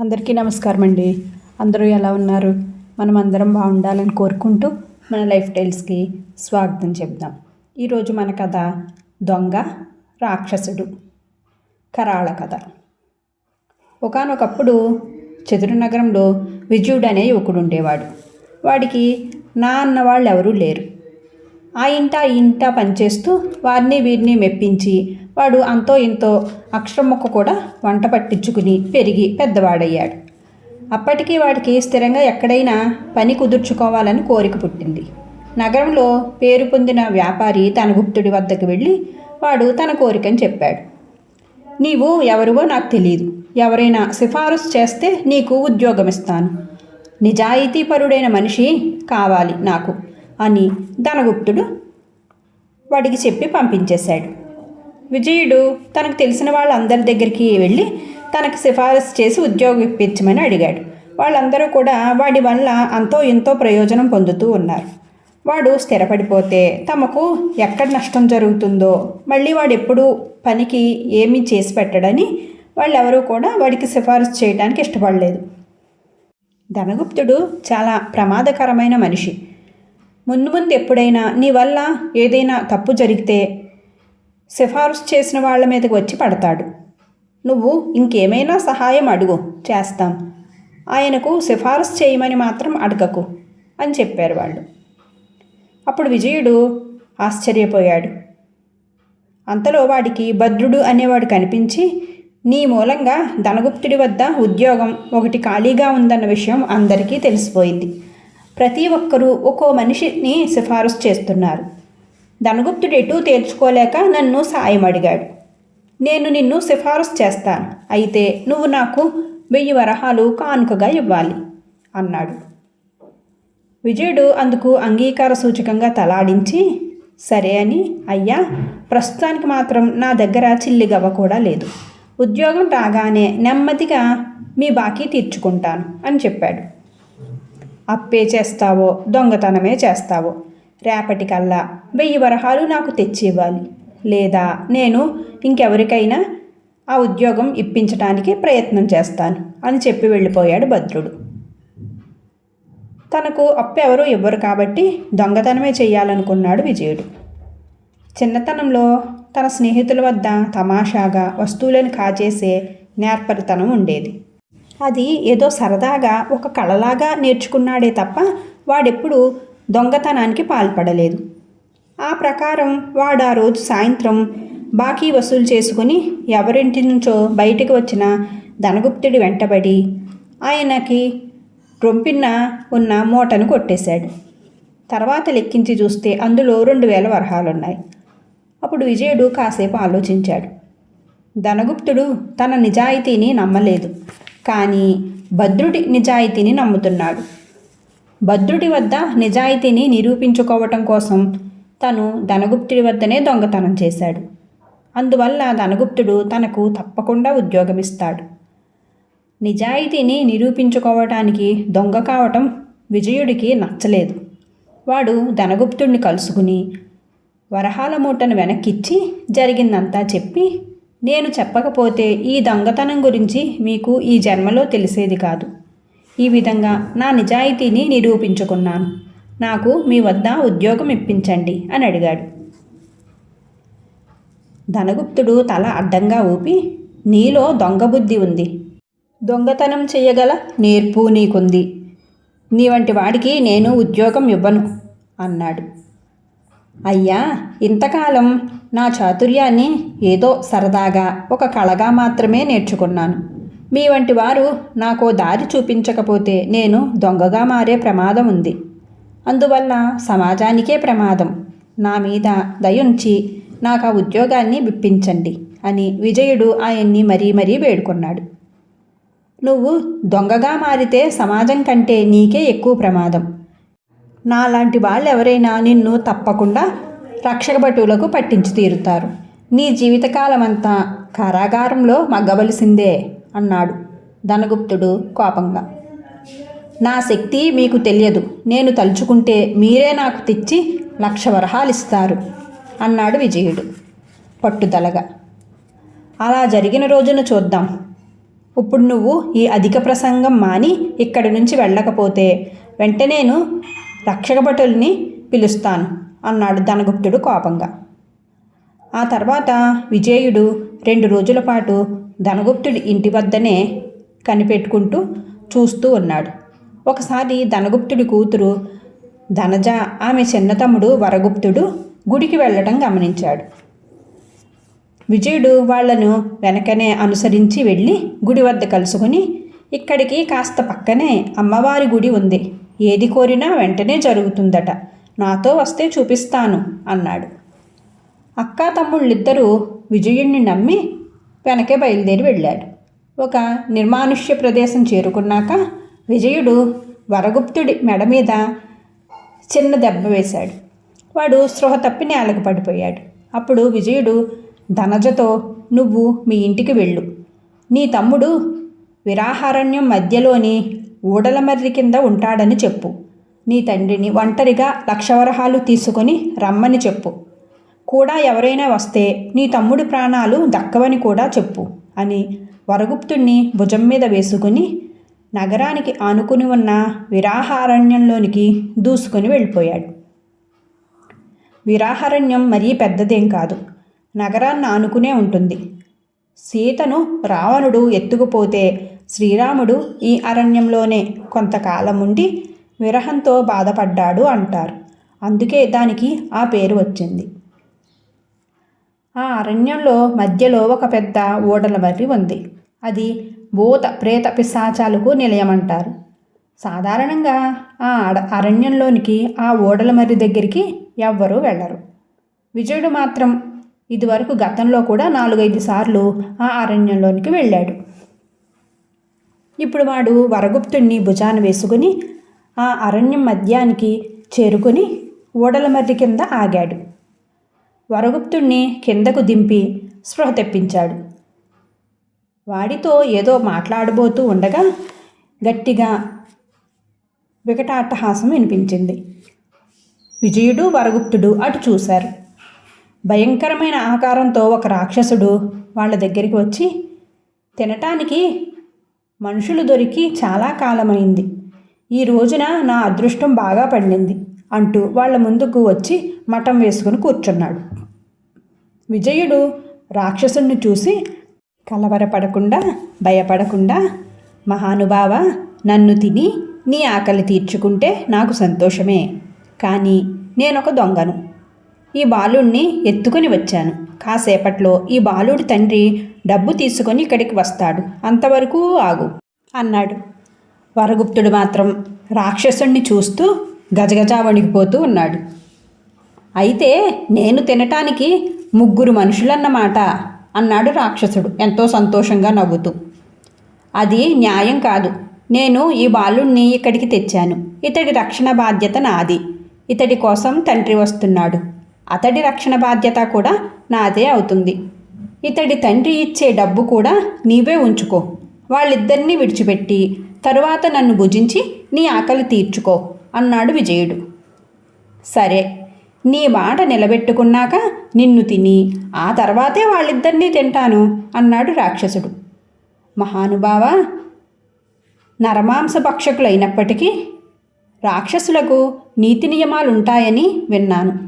అందరికీ నమస్కారం అండి అందరూ ఎలా ఉన్నారు? మనం అందరం బాగుండాలని కోరుకుంటూ మన లైఫ్ స్టైల్స్కి స్వాగతం చెప్దాం. ఈరోజు మన కథ దొంగ రాక్షసుడు కరాళ కథ. ఒకానొకప్పుడు చెదురు నగరంలో విజయుడు అనే యువకుడు ఉండేవాడు వాడికి నా అన్న వాళ్ళు ఎవరూ లేరు. ఆ ఇంట ఈ ఇంట పనిచేస్తూ వారిని వీరిని మెప్పించి వాడు అంతో ఇంతో అక్షరం మొక్క కూడా వంట పట్టించుకుని పెరిగి పెద్దవాడయ్యాడు. అప్పటికి వాడికి స్థిరంగా ఎక్కడైనా పని కుదుర్చుకోవాలని కోరిక పుట్టింది. నగరంలో పేరు పొందిన వ్యాపారి తన గుప్తుడి వద్దకు వెళ్ళి వాడు తన కోరికని చెప్పాడు. నీవు ఎవరివో నాకు తెలియదు ఎవరైనా సిఫారసు చేస్తే నీకు ఉద్యోగం ఇస్తాను నిజాయితీపరుడైన మనిషి కావాలి నాకు. అని ధనగుప్తుడు వాడికి చెప్పి పంపించేశాడు. విజయుడు తనకు తెలిసిన వాళ్ళందరి దగ్గరికి వెళ్ళి తనకు సిఫారసు చేసి ఉద్యోగం ఇప్పించమని అడిగాడు. వాళ్ళందరూ కూడా వాడి వల్ల అంతో ఎంతో ప్రయోజనం పొందుతూ ఉన్నారు. వాడు స్థిరపడిపోతే తమకు ఎక్కడ నష్టం జరుగుతుందో మళ్ళీ వాడు ఎప్పుడు పనికి ఏమీ చేసి పెట్టడని వాళ్ళెవరూ కూడా వాడికి సిఫారసు చేయడానికి ఇష్టపడలేదు. ధనగుప్తుడు చాలా ప్రమాదకరమైన మనిషి. ముందు ముందు ఎప్పుడైనా నీ వల్ల ఏదైనా తప్పు జరిగితే సిఫారసు చేసిన వాళ్ళ మీదకి వచ్చి పడతాడు. నువ్వు ఇంకేమైనా సహాయం అడుగు చేస్తాం. ఆయనకు సిఫారసు చేయమని మాత్రం అడగకు అని చెప్పారు వాళ్ళు. అప్పుడు విజయుడు ఆశ్చర్యపోయాడు. అంతలో వాడికి భద్రుడు అనేవాడు కనిపించి నీ మూలంగా ధనగుప్తుడి వద్ద ఉద్యోగం ఒకటి ఖాళీగా ఉందన్న విషయం అందరికీ తెలిసిపోయింది. ప్రతి ఒక్కరూ ఒక్కో మనిషిని సిఫారసు చేస్తున్నారు. ధనగుప్తుడు ఎటూ తేల్చుకోలేక నన్ను సాయం అడిగాడు. నేను నిన్ను సిఫారసు చేస్తాను. అయితే నువ్వు నాకు వెయ్యి వరహాలు కానుకగా ఇవ్వాలి అన్నాడు. విజయుడు అందుకు అంగీకార సూచకంగా తలాడించి సరే అని అయ్యా ప్రస్తుతానికి మాత్రం నా దగ్గర చిల్లిగవ్వ కూడా లేదు. ఉద్యోగం రాగానే నెమ్మదిగా మీ బాకీ తీర్చుకుంటాను అని చెప్పాడు. అప్పే చేస్తావో దొంగతనమే చేస్తావో. రేపటికల్లా వెయ్యి వరహాలు నాకు తెచ్చి ఇవ్వాలి లేదా నేను ఇంకెవరికైనా ఆ ఉద్యోగం ఇప్పించడానికి ప్రయత్నం చేస్తాను అని చెప్పి వెళ్ళిపోయాడు భద్రుడు. తనకు అప్పెవరూ ఇవ్వరు కాబట్టి దొంగతనమే చేయాలనుకున్నాడు విజయుడు. చిన్నతనంలో తన స్నేహితుల వద్ద తమాషాగా వస్తువులను కాజేసే నేర్పరితనం ఉండేది. అది ఏదో సరదాగా ఒక కళలాగా నేర్చుకున్నాడే తప్ప వాడెప్పుడు దొంగతనానికి పాల్పడలేదు. ఆ ప్రకారం వాడు ఆ రోజు సాయంత్రం బాకీ వసూలు చేసుకుని ఎవరింటి నుంచో బయటికి వచ్చిన ధనగుప్తుడి వెంటబడి ఆయనకి రొంపిన్న ఉన్న మూటను కొట్టేశాడు. తర్వాత లెక్కించి చూస్తే అందులో రెండు వేల వరహాలున్నాయి. అప్పుడు విజయుడు కాసేపు ఆలోచించాడు. ధనగుప్తుడు తన నిజాయితీని నమ్మలేదు. కానీ భద్రుడి నిజాయితీని నమ్ముతున్నాడు. భద్రుడి వద్ద నిజాయితీని నిరూపించుకోవటం కోసం తను ధనగుప్తుడి వద్దనే దొంగతనం చేశాడు. అందువల్ల ధనగుప్తుడు తనకు తప్పకుండా ఉద్యోగం ఇస్తాడు నిజాయితీని నిరూపించుకోవటానికి దొంగ కావటం విజయుడికి నచ్చలేదు. వాడు ధనగుప్తుడిని కలుసుకుని వరహాల మూటను వెనక్కిచ్చి జరిగిందంతా చెప్పి నేను చెప్పకపోతే ఈ దొంగతనం గురించి మీకు ఈ జన్మలో తెలిసేది కాదు. ఈ విధంగా నా నిజాయితీని నిరూపించుకున్నాను. నాకు మీ వద్ద ఉద్యోగం ఇప్పించండి అని అడిగాడు. ధనగుప్తుడు తల అడ్డంగా ఊపి నీలో దొంగ బుద్ధి ఉంది. దొంగతనం చేయగల నేర్పు నీకుంది. నీ వంటి వాడికి నేను ఉద్యోగం ఇవ్వను అన్నాడు. అయ్యా ఇంతకాలం నా చాతుర్యాన్ని ఏదో సరదాగా ఒక కళగా మాత్రమే నేర్చుకున్నాను. మీ వంటి వారు నాకో దారి చూపించకపోతే నేను దొంగగా మారే ప్రమాదం ఉంది. అందువల్ల సమాజానికే ప్రమాదం. నా మీద దయుంచి నాకు ఆ ఉద్యోగాన్ని విప్పించండి అని విజయుడు ఆయన్ని మరీ మరీ వేడుకున్నాడు. నువ్వు దొంగగా మారితే సమాజం కంటే నీకే ఎక్కువ ప్రమాదం. నాలాంటి వాళ్ళు ఎవరైనా నిన్ను తప్పకుండా రక్షకభటులకు పట్టించి తీరుతారు. నీ జీవితకాలమంతా కారాగారంలో మగ్గవలసిందే అన్నాడు ధనగుప్తుడు కోపంగా. నా శక్తి మీకు తెలియదు. నేను తలుచుకుంటే మీరే నాకు తెచ్చి లక్ష వరహాలిస్తారు అన్నాడు విజయుడు పట్టుదలగా. అలా జరిగిన రోజున చూద్దాం. ఇప్పుడు నువ్వు ఈ అధిక ప్రసంగం మాని ఇక్కడి నుంచి వెళ్ళకపోతే వెంటనేను రక్షక భటుల్ని పిలుస్తాను అన్నాడు ధనగుప్తుడు కోపంగా. ఆ తర్వాత విజయుడు రెండు రోజుల పాటు ధనగుప్తుడి ఇంటి వద్దనే కనిపెట్టుకుంటూ చూస్తూ ఉన్నాడు. ఒకసారి ధనగుప్తుడి కూతురు ధనజ ఆమె చిన్న తమ్ముడు వరగుప్తుడు గుడికి వెళ్ళటం గమనించాడు. విజయుడు వాళ్ళను వెనకనే అనుసరించి వెళ్ళి గుడి వద్ద కలుసుకుని ఇక్కడికి కాస్త పక్కనే అమ్మవారి గుడి ఉంది. ఏది కోరినా వెంటనే జరుగుతుందట. నాతో వస్తే చూపిస్తాను అన్నాడు. అక్కా తమ్ముళ్ళిద్దరూ విజయుణ్ణి నమ్మి వెనకే బయలుదేరి వెళ్ళాడు ఒక నిర్మానుష్య ప్రదేశం చేరుకున్నాక విజయుడు వరగుప్తుడి మెడ మీద చిన్న దెబ్బ వేశాడు. వాడు స్పృహ తప్పి నేలకు పడిపోయాడు. అప్పుడు విజయుడు ధనజతో నువ్వు మీ ఇంటికి వెళ్ళు. నీ తమ్ముడు విరాహారణ్యం మధ్యలోని ఊడలమర్రి కింద ఉంటాడని చెప్పు. నీ తండ్రిని ఒంటరిగా లక్షవరహాలు తీసుకొని రమ్మని చెప్పు. కూడా ఎవరైనా వస్తే నీ తమ్ముడి ప్రాణాలు దక్కవని కూడా చెప్పు అని వరగుప్తుణ్ణి భుజం మీద వేసుకుని నగరానికి ఆనుకుని ఉన్న విరాహారణ్యంలోనికి దూసుకొని వెళ్ళిపోయాడు. విరాహారణ్యం మరీ పెద్దదేం కాదు. నగరాన్ని ఆనుకునే ఉంటుంది. సీతను రావణుడు ఎత్తుకుపోతే శ్రీరాముడు ఈ అరణ్యంలోనే కొంతకాలం ఉండి విరహంతో బాధపడ్డాడు అంటారు. అందుకే దానికి ఆ పేరు వచ్చింది. ఆ అరణ్యంలో మధ్యలో ఒక పెద్ద ఓడల మర్రి ఉంది. అది భూత ప్రేత పిశాచాలకు నిలయమంటారు. సాధారణంగా ఆ అడ అరణ్యంలోనికి ఆ ఓడల మర్రి దగ్గరికి ఎవ్వరూ వెళ్ళరు. విజయుడు మాత్రం ఇదివరకు గతంలో కూడా నాలుగైదు సార్లు ఆ అరణ్యంలోనికి వెళ్ళాడు. ఇప్పుడు వాడు వరగుప్తుణ్ణి భుజాన వేసుకుని ఆ అరణ్యం మధ్యానికి చేరుకుని ఓడల మర్రి కింద ఆగాడు. వరగుప్తుణ్ణి కిందకు దింపి స్పృహ తెప్పించాడు. వాడితో ఏదో మాట్లాడబోతూ ఉండగా గట్టిగా వికటాట్టహాసం వినిపించింది. విజయుడు వరగుప్తుడు అటు చూశారు. భయంకరమైన ఆకారంతో ఒక రాక్షసుడు వాళ్ళ దగ్గరికి వచ్చి తినటానికి మనుషులు దొరికి చాలా కాలమైంది. ఈ రోజున నా అదృష్టం బాగా పండింది అంటూ వాళ్ళ ముందుకు వచ్చి మఠం వేసుకుని కూర్చున్నాడు. విజయుడు రాక్షసుణ్ణి చూసి కలవరపడకుండా భయపడకుండా మహానుభావ నన్ను తిని నీ ఆకలి తీర్చుకుంటే నాకు సంతోషమే కానీ నేనొక దొంగను. ఈ బాలుణ్ణి ఎత్తుకొని వచ్చాను. కాసేపట్లో ఈ బాలుడి తండ్రి డబ్బు తీసుకొని ఇక్కడికి వస్తాడు. అంతవరకు ఆగు అన్నాడు. వరగుప్తుడు మాత్రం రాక్షసుణ్ణి చూస్తూ గజగజా వణికిపోతూ ఉన్నాడు. అయితే నేను తినటానికి ముగ్గురు మనుషులన్నమాట అన్నాడు రాక్షసుడు ఎంతో సంతోషంగా నవ్వుతూ. అది న్యాయం కాదు. నేను ఈ బాలుణ్ణి ఇక్కడికి తెచ్చాను. ఇతడి రక్షణ బాధ్యత నాది. ఇతడి కోసం తండ్రి వస్తున్నాడు. అతడి రక్షణ బాధ్యత కూడా నాదే అవుతుంది. ఇతడి తండ్రి ఇచ్చే డబ్బు కూడా నీవే ఉంచుకో. వాళ్ళిద్దరినీ విడిచిపెట్టి తరువాత నన్ను భుజించి నీ ఆకలి తీర్చుకో అన్నాడు విజయుడు. సరే నీ మాట నిలబెట్టుకున్నాక నిన్ను తిని ఆ తర్వాతే వాళ్ళిద్దరినీ తింటాను అన్నాడు రాక్షసుడు. మహానుభావ నరమాంస భక్షకులైనప్పటికీ రాక్షసులకు నీతి నియమాలుంటాయని విన్నాను.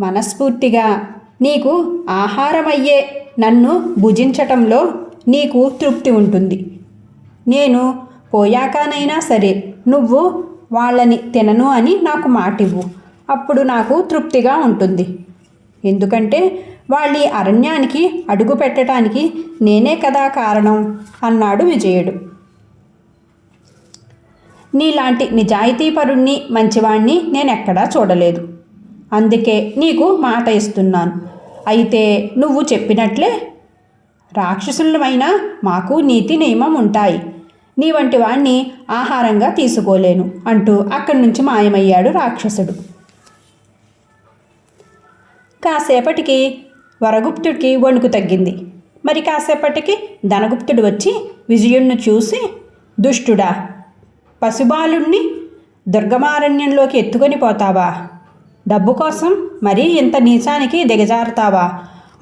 మనస్ఫూర్తిగా నీకు ఆహారమయ్యే నన్ను భుజించటంలో నీకు తృప్తి ఉంటుంది. నేను పోయాకనైనా సరే నువ్వు వాళ్ళని తినను అని నాకు మాటివ్వు. అప్పుడు నాకు తృప్తిగా ఉంటుంది. ఎందుకంటే వాళ్ళ అరణ్యానికి అడుగు పెట్టడానికి నేనే కదా కారణం అన్నాడు విజయుడు. నీలాంటి నిజాయితీపరుణ్ణి మంచివాణ్ణి నేనెక్కడా చూడలేదు. అందుకే నీకు మాట ఇస్తున్నాను. అయితే నువ్వు చెప్పినట్లే. రాక్షసులమైనా మాకు నీతి నియమం ఉంటాయి. నీ వంటి వాణ్ణి ఆహారంగా తీసుకోలేను అంటూ అక్కడి నుంచి మాయమయ్యాడు రాక్షసుడు. కాసేపటికి వరగుప్తుడికి వణుకు తగ్గింది. మరి కాసేపటికి ధనగుప్తుడు వచ్చి విజయుణ్ణి చూసి దుష్టుడా పశుబాలుణ్ణి దుర్గమారణ్యంలోకి ఎత్తుకొని పోతావా? డబ్బు కోసం మరీ ఇంత నీచానికి దిగజారుతావా?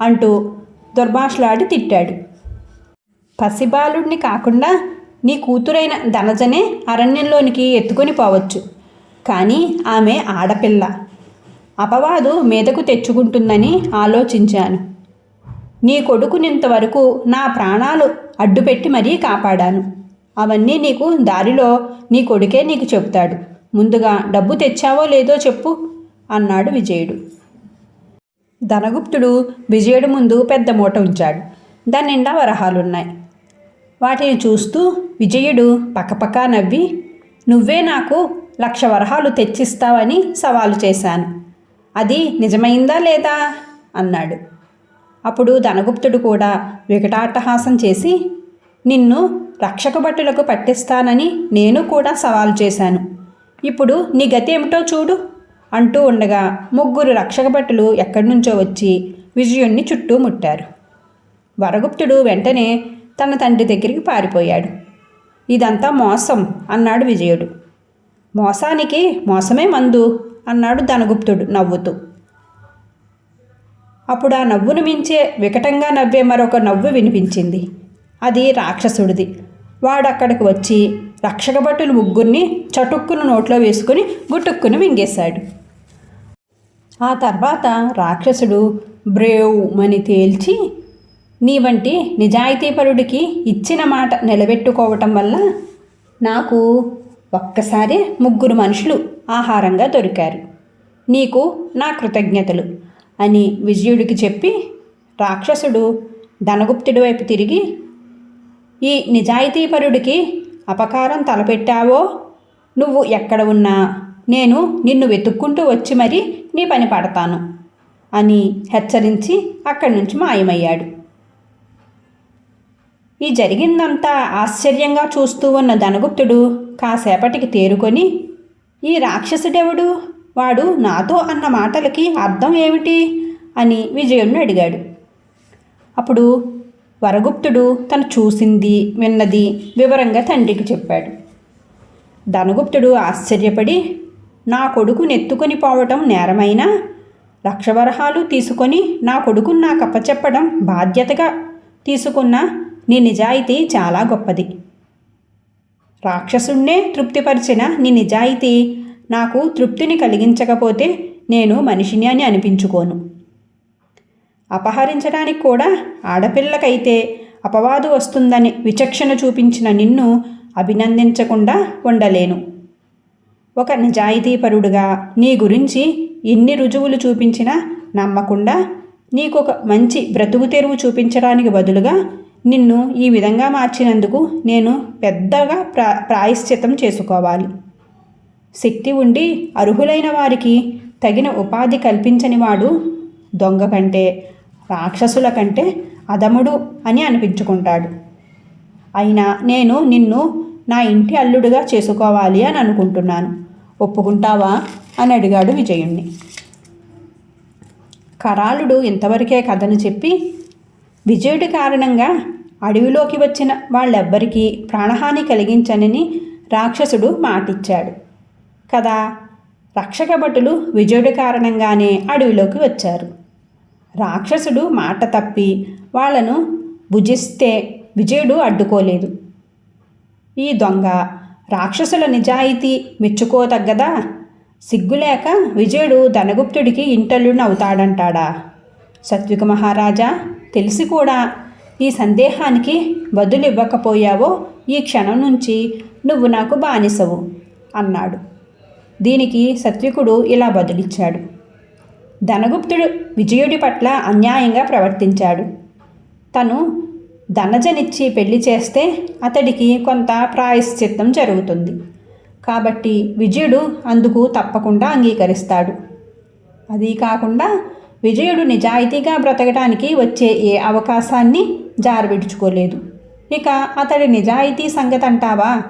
అంటూ దుర్భాషలాడి తిట్టాడు. పసిబాలుడిని కాకుండా నీ కూతురైన ధనజనే అరణ్యంలోనికి ఎత్తుకొని పోవచ్చు. కానీ ఆమె ఆడపిల్ల. అపవాదు మీదకు తెచ్చుకుంటుందని ఆలోచించాను. నీ కొడుకునింతవరకు నా ప్రాణాలు అడ్డుపెట్టి మరీ కాపాడాను. అవన్నీ నీకు దారిలో నీ కొడుకే నీకు చెప్తాడు ముందుగా డబ్బు తెచ్చావో లేదో చెప్పు. అన్నాడు విజయుడు. ధనగుప్తుడు విజయుడు ముందు పెద్ద మూట ఉంచాడు. దాని నిండా వరహాలున్నాయి. వాటిని చూస్తూ విజయుడు పకపకా నవ్వి నువ్వే నాకు లక్ష వరహాలు తెచ్చిస్తావని సవాలు చేశాను. అది నిజమైందా లేదా అన్నాడు. అప్పుడు ధనగుప్తుడు కూడా వికటాట్టహాసం చేసి నిన్ను రక్షక భటులకు పట్టిస్తానని నేను కూడా సవాలు చేశాను. ఇప్పుడు నీ గతి ఏమిటో చూడు. అంటూ ఉండగా ముగ్గురు రక్షక భటులు ఎక్కడి నుంచో వచ్చి విజయుణ్ణి చుట్టూ ముట్టారు. వరగుప్తుడు వెంటనే తన తండ్రి దగ్గరికి పారిపోయాడు. ఇదంతా మోసం అన్నాడు విజయుడు. మోసానికి మోసమే మందు అన్నాడు ధనగుప్తుడు నవ్వుతూ. అప్పుడు ఆ నవ్వును మించే వికటంగా నవ్వే మరొక నవ్వు వినిపించింది. అది రాక్షసుడిది. వాడు అక్కడికి వచ్చి రక్షక భటులు ముగ్గురిని చటుక్కును నోట్లో వేసుకుని గుటుక్కును మింగేశాడు. ఆ తర్వాత రాక్షసుడు బ్రేవ్ మని తేల్చి నీ వంటి నిజాయితీపరుడికి ఇచ్చిన మాట నిలబెట్టుకోవటం వల్ల నాకు ఒక్కసారి ముగ్గురు మనుషులు ఆహారంగా దొరికారు. నీకు నా కృతజ్ఞతలు అని విజయుడికి చెప్పి రాక్షసుడు ధనగుప్తుడి వైపు తిరిగి ఈ నిజాయితీపరుడికి అపకారం తలపెట్టావో? నువ్వు ఎక్కడ ఉన్నా? నేను నిన్ను వెతుక్కుంటూ వచ్చి మరీ నీ పని పడతాను అని హెచ్చరించి అక్కడి నుంచి మాయమయ్యాడు. ఈ జరిగిందంతా ఆశ్చర్యంగా చూస్తూ ఉన్న ధనగుప్తుడు కాసేపటికి తేరుకొని ఈ రాక్షసుడెవడు? వాడు నాతో అన్న మాటలకి అర్థం ఏమిటి? అని విజయుణ్ణి అడిగాడు. అప్పుడు వరగుప్తుడు తను చూసింది విన్నది వివరంగా తండ్రికి చెప్పాడు. ధనగుప్తుడు ఆశ్చర్యపడి నా కొడుకు నెత్తుకొని పోవటం నేరమైనా? లక్షవరహాలు తీసుకొని నా కొడుకును నాకు అప్పచెప్పడం బాధ్యతగా తీసుకున్న నీ నిజాయితీ చాలా గొప్పది. రాక్షసుణ్ణే తృప్తిపరిచిన నీ నిజాయితీ నాకు తృప్తిని కలిగించకపోతే నేను మనిషిని అని అనిపించుకోను. అపహరించడానికి కూడా ఆడపిల్లకైతే అపవాదు వస్తుందని విచక్షణ చూపించిన నిన్ను అభినందించకుండా ఉండలేను. ఒక నిజాయితీపరుడుగా నీ గురించి ఎన్ని రుజువులు చూపించినా నమ్మకుండా నీకొక మంచి బ్రతుకు తెరువు చూపించడానికి బదులుగా నిన్ను ఈ విధంగా మార్చినందుకు నేను పెద్దగా ప్రా ప్రాయశ్చితం చేసుకోవాలి. శక్తి ఉండి అర్హులైన వారికి తగిన ఉపాధి కల్పించని వాడు దొంగ కంటే రాక్షసుల కంటే అదముడు అని అనిపించుకుంటాడు. అయినా నేను నిన్ను నా ఇంటి అల్లుడుగా చేసుకోవాలి అని అనుకుంటున్నాను. ఒప్పుకుంటావా? అని అడిగాడు విజయుణ్ణి. కరాళుడు ఇంతవరకే కథను చెప్పి విజయుడి కారణంగా అడవిలోకి వచ్చిన వాళ్ళెవ్వరికీ ప్రాణహాని కలిగించనని రాక్షసుడు మాటిచ్చాడు. కదా? రక్షక భటులు విజయుడి కారణంగానే అడవిలోకి వచ్చారు. రాక్షసుడు మాట తప్పి వాళ్ళను భుజిస్తే విజయుడు అడ్డుకోలేదు. ఈ దొంగ రాక్షసుల నిజాయితీ మెచ్చుకోతగ్గదా? సిగ్గులేక విజయుడు ధనగుప్తుడికి ఇంటల్లుని అవుతాడంటాడా సత్విక మహారాజా తెలిసి కూడా ఈ సందేహానికి బదులివ్వకపోయావో ఈ క్షణం నుంచి నువ్వు నాకు బానిసవు అన్నాడు. దీనికి సత్వికుడు ఇలా బదులిచ్చాడు. ధనగుప్తుడు విజయుడి పట్ల అన్యాయంగా ప్రవర్తించాడు. తను ధనజనిచ్చి పెళ్ళి చేస్తే అతడికి కొంత ప్రాయశ్చిత్తం జరుగుతుంది. కాబట్టి విజయుడు అందుకు తప్పకుండా అంగీకరిస్తాడు. అది కాకుండా విజయుడు నిజాయితీగా బ్రతకడానికి వచ్చే ఏ అవకాశాన్ని జారవిడుచుకోలేదు ఇక అతడి నిజాయితీ సంగతి అంటావా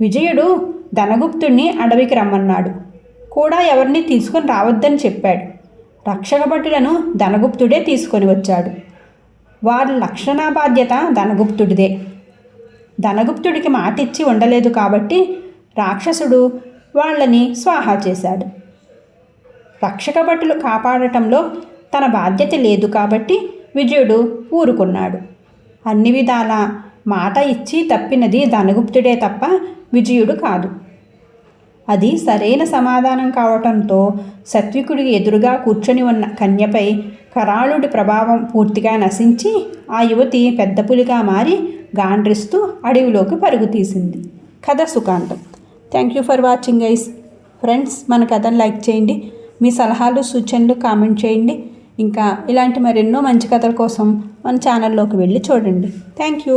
విజయుడు ధనగుప్తుణ్ణి అడవికి రమ్మన్నాడు. కూడా ఎవరిని తీసుకొని రావద్దని చెప్పాడు. రక్షక భటులను ధనగుప్తుడే తీసుకొని వచ్చాడు. వారి లక్షణ బాధ్యత ధనగుప్తుడిదే. ధనగుప్తుడికి మాటిచ్చి ఉండలేదు కాబట్టి రాక్షసుడు వాళ్ళని స్వాహా చేశాడు. రక్షక భటులు కాపాడటంలో తన బాధ్యత లేదు కాబట్టి విజయుడు ఊరుకున్నాడు. అన్ని విధాల మాట ఇచ్చి తప్పినది ధనగుప్తుడే తప్ప విజయుడు కాదు. అది సరైన సమాధానం కావటంతో సత్వికుడికి ఎదురుగా కూర్చొని ఉన్న కన్యపై కరాళుడి ప్రభావం పూర్తిగా నశించి ఆ యువతి పెద్ద పులిగా మారి గాండ్రిస్తూ అడవిలోకి పరుగు తీసింది. కథ సుఖాంతం. Thank you for watching guys friends మన కథను లైక్ చేయండి. మీ సలహాలు సూచనలు కామెంట్ చేయండి. ఇంకా ఇలాంటి మరెన్నో మంచి కథల కోసం మన ఛానల్లోకి వెళ్ళి చూడండి. Thank you